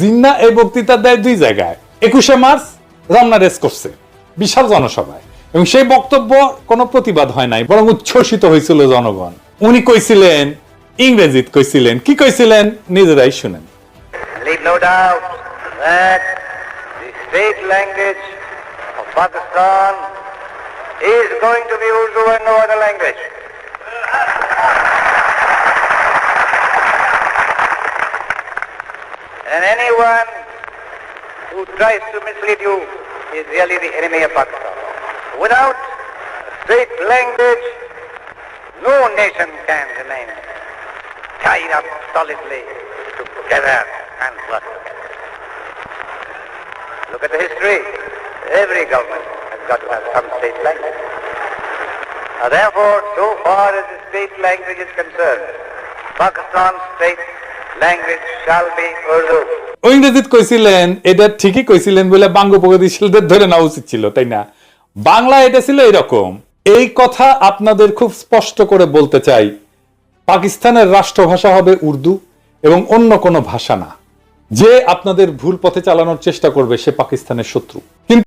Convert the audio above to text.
জিন্না এই বক্তৃতা দেয় দুই জায়গায়। একুশে মার্চ রমনা রেস করছে, বিশাল জনসভায়। এবং সেই বক্তব্য কোনো প্রতিবাদ হয় নাই, বরং উচ্ছ্বসিত হয়েছিল জনগণ। উনি কইছিলেন, ইংরেজিত কইছিলেন, কি কইছিলেন নিজেরাই শুনেন। Is going to be Urdu and no other language. And anyone who tries to mislead you is really the enemy of Pakistan. Without a state language, no nation can remain tied up solidly together and work together. Look at the history. Every government has got to have some state language. Now, therefore, so far as the state language is concerned, Pakistan's state language কইছিলেন, এটা ঠিকই কইছিলেন বলে বাঙ্গপ্রগতিশীলদের ধরে নেওয়া উচিত ছিল, তাই না? বাংলা এটা ছিল এরকম এই কথা আপনাদের খুব স্পষ্ট করে বলতে চাই। পাকিস্তানের রাষ্ট্রভাষা হবে উর্দু এবং অন্য কোনো ভাষা না। যে আপনাদের ভুল পথে চালানোর চেষ্টা করবে সে পাকিস্তানের শত্রু। কিন্তু